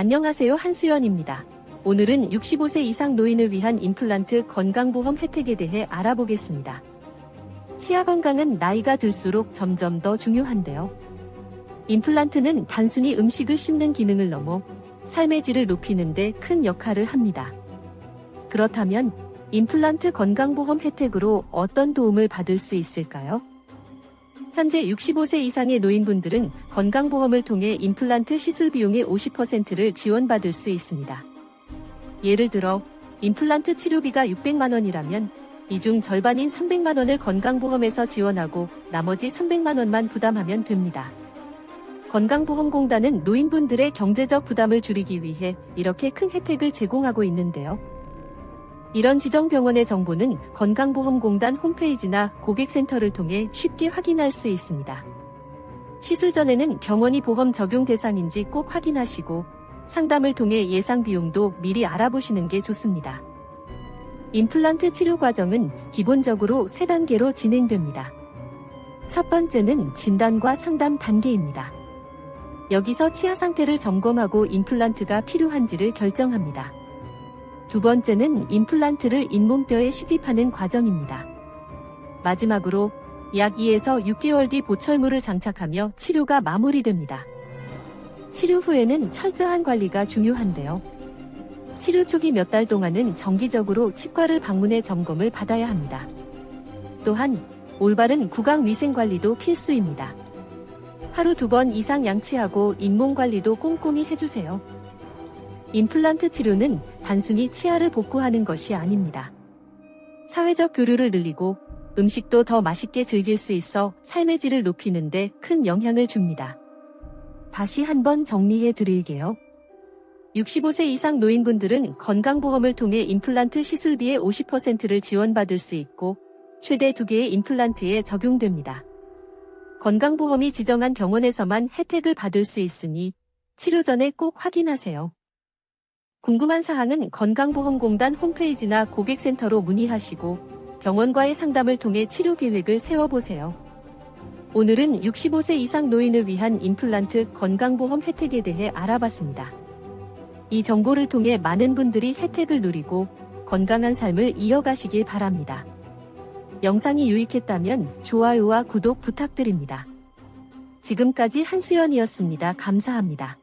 안녕하세요 한수연입니다. 오늘은 65세 이상 노인을 위한 임플란트 건강보험 혜택에 대해 알아보겠습니다. 치아 건강은 나이가 들수록 점점 더 중요한데요. 임플란트는 단순히 음식을 씹는 기능을 넘어 삶의 질을 높이는 데 큰 역할을 합니다. 그렇다면 임플란트 건강보험 혜택으로 어떤 도움을 받을 수 있을까요? 현재 65세 이상의 노인분들은 건강보험을 통해 임플란트 시술 비용의 50%를 지원받을 수 있습니다. 예를 들어 임플란트 치료비가 600만 원이라면 이 중 절반인 300만 원을 건강보험에서 지원하고 나머지 300만 원만 부담하면 됩니다. 건강보험공단은 노인분들의 경제적 부담을 줄이기 위해 이렇게 큰 혜택을 제공하고 있는데요. 이런 지정병원의 정보는 건강보험공단 홈페이지나 고객센터를 통해 쉽게 확인할 수 있습니다. 시술 전에는 병원이 보험 적용 대상인지 꼭 확인하시고 상담을 통해 예상 비용도 미리 알아보시는 게 좋습니다. 임플란트 치료 과정은 기본적으로 3단계로 진행됩니다. 첫 번째는 진단과 상담 단계입니다. 여기서 치아 상태를 점검하고 임플란트가 필요한지를 결정합니다. 두 번째는 임플란트를 잇몸뼈에 삽입하는 과정입니다. 마지막으로 약 2에서 6개월 뒤 보철물을 장착하며 치료가 마무리됩니다. 치료 후에는 철저한 관리가 중요한데요. 치료 초기 몇 달 동안은 정기적으로 치과를 방문해 점검을 받아야 합니다. 또한 올바른 구강 위생 관리도 필수입니다. 하루 두 번 이상 양치하고 잇몸 관리도 꼼꼼히 해주세요. 임플란트 치료는 단순히 치아를 복구하는 것이 아닙니다. 사회적 교류를 늘리고 음식도 더 맛있게 즐길 수 있어 삶의 질을 높이는데 큰 영향을 줍니다. 다시 한번 정리해 드릴게요. 65세 이상 노인분들은 건강보험을 통해 임플란트 시술비의 50%를 지원받을 수 있고 최대 2개의 임플란트에 적용됩니다. 건강보험이 지정한 병원에서만 혜택을 받을 수 있으니 치료 전에 꼭 확인하세요. 궁금한 사항은 건강보험공단 홈페이지나 고객센터로 문의하시고 병원과의 상담을 통해 치료 계획을 세워보세요. 오늘은 65세 이상 노인을 위한 임플란트 건강보험 혜택에 대해 알아봤습니다. 이 정보를 통해 많은 분들이 혜택을 누리고 건강한 삶을 이어가시길 바랍니다. 영상이 유익했다면 좋아요와 구독 부탁드립니다. 지금까지 한수연이었습니다. 감사합니다.